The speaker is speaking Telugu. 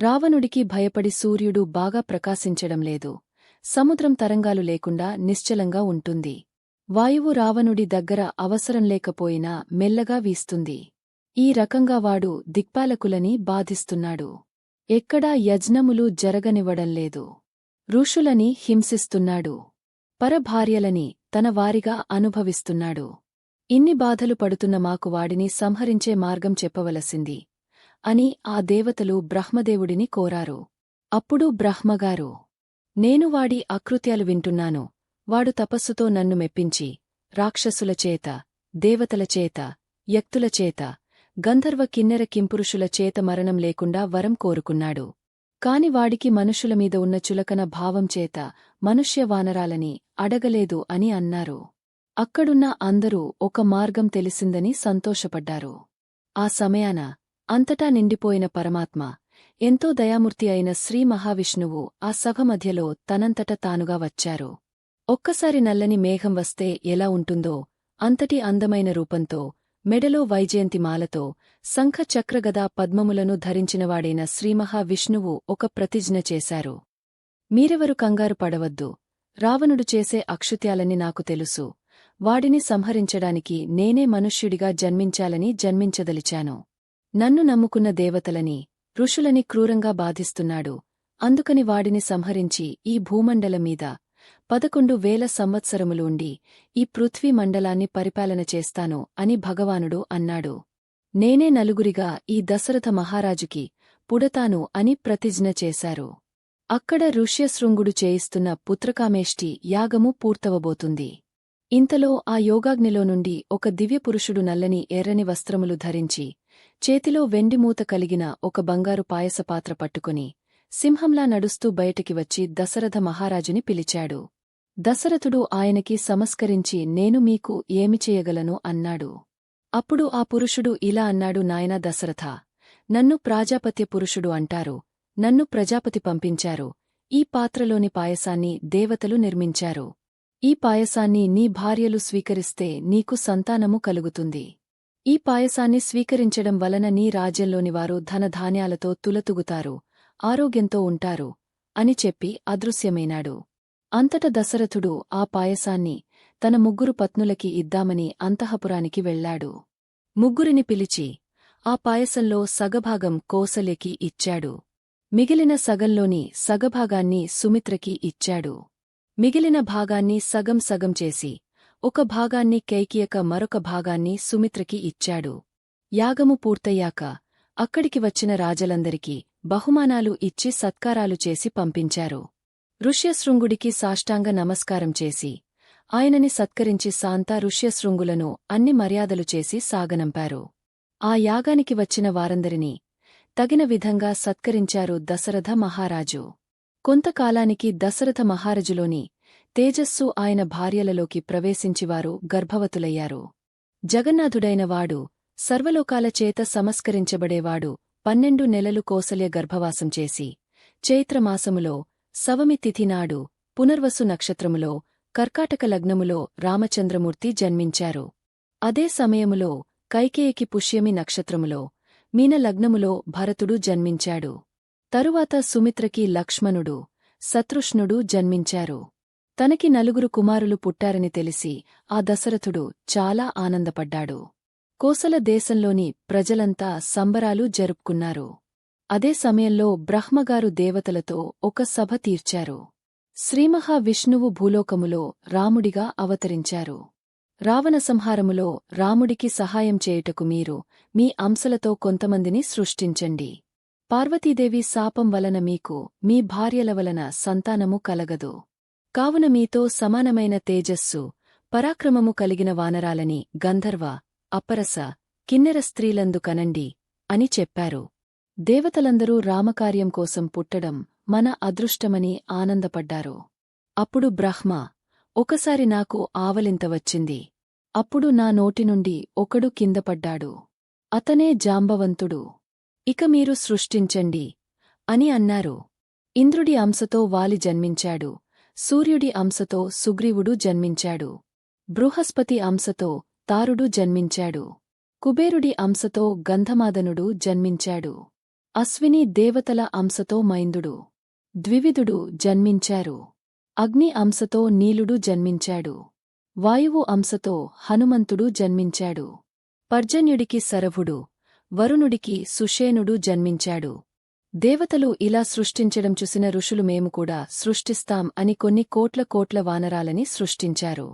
రావణుడికి భయపడి సూర్యుడు బాగా ప్రకాశించడం లేదు. సముద్రం తరంగాలు లేకుండా నిశ్చలంగా ఉంటుంది. వాయువు రావణుడి దగ్గర అవసరం లేకపోయినా మెల్లగా వీస్తుంది. ఈ రకంగా వాడు దిక్పాలకులని బాధిస్తున్నాడు. ఎక్కడా యజ్ఞములు జరగనివ్వడంలేదు ఋషులని హింసిస్తున్నాడు. పరభార్యలని తన వారిగా అనుభవిస్తున్నాడు. ఇన్ని బాధలు పడుతున్న మాకు వాడిని సంహరించే మార్గం చెప్పవలసింది. అని ఆ దేవతలు బ్రహ్మదేవుడిని కోరారు. అప్పుడు బ్రహ్మగారు నేను వాడి అకృత్యాలు వింటున్నాను. వాడు తపస్సుతో నన్ను మెప్పించి రాక్షసుల చేత దేవతల చేత యక్తుల చేత గంధర్వ కిన్నెర కింపురుషుల చేత మరణం లేకుండా వరం కోరుకున్నాడు. కాని వాడికి మనుషుల మీద ఉన్న చులకన భావం చేత మనుష్య వానరాలని అడగలేదు అని అన్నారు. అక్కడున్న అందరూ ఒక మార్గం తెలిసిందని సంతోషపడ్డారు. ఆ సమయాన అంతటా నిండిపోయిన పరమాత్మ ఎంతో దయామూర్తి అయిన శ్రీ మహావిష్ణువు ఆ సభ మధ్యలో తనంతట తానుగా వచ్చారు. ఒక్కసారి నల్లని మేఘం వస్తే ఎలా ఉంటుందో అంతటి అందమైన రూపంతో మెడలో వైజయంతి మాలతో పద్మములను ధరించినవాడైన శ్రీమహావిష్ణువు ఒక ప్రతిజ్ఞ చేశారు. మీరెవరు కంగారు పడవద్దు రావణుడు చేసే అక్షుత్యాలని నాకు తెలుసు వాడిని సంహరించడానికి నేనే మనుష్యుడిగా జన్మించాలని జన్మించదలిచాను. నన్ను నమ్ముకున్న దేవతలని ఋషులని క్రూరంగా బాధిస్తున్నాడు. అందుకని వాడిని సంహరించి ఈ భూమండలమీద పదకొండు వేల సంవత్సరములు ఉండి ఈ పృథ్వీ మండలాన్ని పరిపాలన చేస్తాను అని భగవానుడు అన్నాడు. నేనే నలుగురిగా ఈ దశరథ మహారాజుకి పుడతాను అని ప్రతిజ్ఞ చేశారు. అక్కడ ఋష్యశృంగుడు చేయిస్తున్న పుత్రకామేష్టి యాగము పూర్తవబోతుంది. ఇంతలో ఆ యోగాగ్నిలో నుండి ఒక దివ్యపురుషుడు నల్లని ఎర్రని వస్త్రములు ధరించి చేతిలో వెండిమూత కలిగిన ఒక బంగారు పాయసపాత్ర పట్టుకుని సింహంలా నడుస్తూ బయటికి వచ్చి దశరథ మహారాజుని పిలిచాడు. దశరథుడు ఆయనకి సమస్కరించి నేను మీకు ఏమి చేయగలను? అన్నాడు. అప్పుడు ఆ పురుషుడు ఇలా అన్నాడు నాయనా దశరథ నన్ను ప్రాజాపత్య పురుషుడు అంటారు. నన్ను ప్రజాపతి పంపించారు. ఈ పాత్రలోని పాయసాన్ని దేవతలు నిర్మించారు. ఈ పాయసాన్ని నీ భార్యలు స్వీకరిస్తే నీకు సంతానము కలుగుతుంది. ఈ పాయసాన్ని స్వీకరించడం వలన నీ రాజ్యంలోనివారు ధనధాన్యాలతో తులతుగుతారు ఆరోగ్యంతో ఉంటారు అని చెప్పి అదృశ్యమైనాడు. అంతట దశరథుడు ఆ పాయసాన్ని తన ముగ్గురు పత్నులకి ఇద్దామని అంతఃపురానికి వెళ్ళాడు ముగ్గురిని పిలిచి ఆ పాయసంలో సగభాగం కోసల్యకి ఇచ్చాడు. మిగిలిన సగంలోని సగభాగాన్ని సుమిత్రకి ఇచ్చాడు. మిగిలిన భాగాన్ని సగం సగం చేసి ఒక భాగాన్ని కైకియక మరొక భాగాన్ని సుమిత్రకి ఇచ్చాడు. యాగము పూర్తయ్యాక అక్కడికి వచ్చిన రాజలందరికీ బహుమానాలు ఇచ్చి సత్కారాలు చేసి పంపించారు. ఋష్యశృంగుడికి సాష్టాంగ నమస్కారం చేసి ఆయనని సత్కరించి శాంత ఋష్యశృంగులను అన్ని మర్యాదలు చేసి సాగనంపారు. ఆ యాగానికి వచ్చిన వారందరినీ తగిన విధంగా సత్కరించారు దశరథ మహారాజు. కొంతకాలానికి దశరథ మహారాజులోని తేజస్సు ఆయన భార్యలలోకి ప్రవేశించివారు గర్భవతులయ్యారు. జగన్నాథుడైనవాడు సర్వలోకాలచేత సమస్కరించబడేవాడు పన్నెండు నెలలు కోసల్య గర్భవాసం చేసి చైత్రమాసములో సవమి తిథినాడు పునర్వసు నక్షత్రములో కర్కాటక లగ్నములో రామచంద్రమూర్తి జన్మించారు. అదే సమయములో కైకేయకి పుష్యమి నక్షత్రములో మీన లగ్నములో భరతుడు జన్మించాడు. తరువాత సుమిత్రకి లక్ష్మణుడు శత్రుష్ణుడు జన్మించారు. తనకి నలుగురు కుమారులు పుట్టారని తెలిసి ఆ దశరథుడు చాలా ఆనందపడ్డాడు. కోసల దేశంలోని ప్రజలంతా సంబరాలు జరుపుకున్నారు. అదే సమయంలో బ్రహ్మగారు దేవతలతో ఒక సభ తీర్చారు. శ్రీమహావిష్ణువు భూలోకములో రాముడిగా అవతరించారు. రావణ సంహారములో రాముడికి సహాయం చేయుటకు మీరు మీ అంశలతో కొంతమందిని సృష్టించండి. పార్వతీదేవి శాపం వలన మీకు మీ భార్యల వలన సంతానము కలగదు. కావున మీతో సమానమైన తేజస్సు పరాక్రమము కలిగిన వానరాలని గంధర్వ అప్పరస కిన్నెర స్త్రీలందు కనండి అని చెప్పారు. దేవతలందరూ రామకార్యం కోసం పుట్టడం మన అదృష్టమని ఆనందపడ్డారు. అప్పుడు బ్రహ్మ ఒకసారి నాకు ఆవలింత వచ్చింది. అప్పుడు నా నోటి నుండి ఒకడు కిందపడ్డాడు అతనే జాంబవంతుడు. ఇక మీరు సృష్టించండి అని అన్నారు. ఇంద్రుడి అంశతో వాలి జన్మించాడు. సూర్యుడి అంశతో సుగ్రీవుడు జన్మించాడు. బృహస్పతి అంశతో తారుడు జన్మించాడు. కుబేరుడి అంశతో గంధమాదనుడు జన్మించాడు. అశ్విని దేవతల అంశతో మైందుడు. ద్వివిధుడు జన్మించారు. అగ్ని అంశతో నీలుడు జన్మించాడు. వాయువు అంశతో హనుమంతుడు జన్మించాడు. పర్జన్యుడికి సరభుడు వరుణుడికి సుషేనుడు జన్మించాడు. దేవతలు ఇలా సృష్టించడం చూసిన ఋషులు మేము కూడా సృష్టిస్తాం అని కొన్ని కోట్ల కోట్ల వానరాలని సృష్టించారు.